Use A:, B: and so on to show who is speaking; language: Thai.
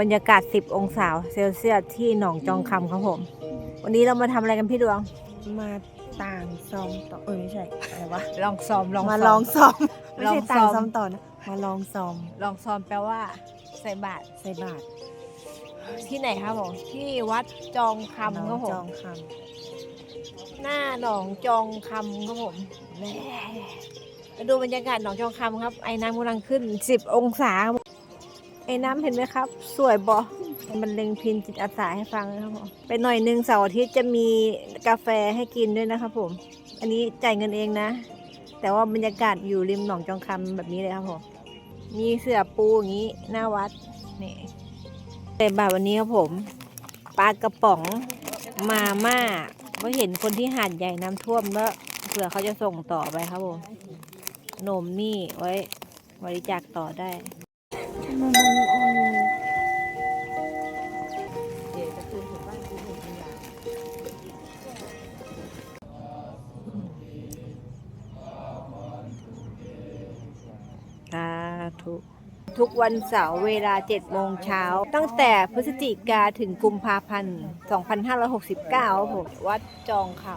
A: บรรยากาศ 10 องศาเซลเซียสที่หนองจองคำครับผม วันนี้เรามาทำอะไรกันพี่ดวง
B: มาต่างซ้อมต่อเออไม่ใช่อะไรวะ
A: ลองซ้อมลอง
B: มาลองซ้อมไม่
A: ลอง
B: ใช่
A: ซ้
B: ต่า
A: องม
B: ซ้อมต่อนะมาลองซ้อม
A: ลองซ้อมแปลว่า ใส่บาตร
B: ใส่บาตร
A: ที่ไหนครับผมที่วัดจองคำครับผ
B: จ
A: ม
B: องค
A: หน้าหนองจองคำครับผมแหม่มาดูบรรยากาศหนองจองคำครับไอ้น้ำกำลังขึ้น 10 องศาครับผม ไอ้น้ำเห็นไหมครับ สวยบอมันเล็งพินจิตอาสาให้ฟังนะครับผมไปหน่อยหนึ่งเสาร์อาทิตย์จะมีกาแฟให้กินด้วยนะครับผม อันนี้จ่ายเงินเองนะ แต่ว่าบรรยากาศอยู่ริมหนองจองคำแบบนี้เลยครับผม มีเสือปูอย่างนี้หน้าวัดนี่เต็มบาทวันนี้ครับผมปลากระป๋องมาม่าก็เห็นคนที่หาดใหญ่น้ำท่วมแล้วเผื่อเขาจะส่งต่อไปครับผมนมนี่ไว้บริจาคต่อได้
B: มันมันมัน
A: เดี๋ยวจะคืนถึงบ้านคืนถึงยาสาธุทุกวันเสาร์เวลา 7 โมงเช้า ตั้งแต่พฤศจิกาถึงกุมภาพันธ์ 2569ผมวัดจองคำ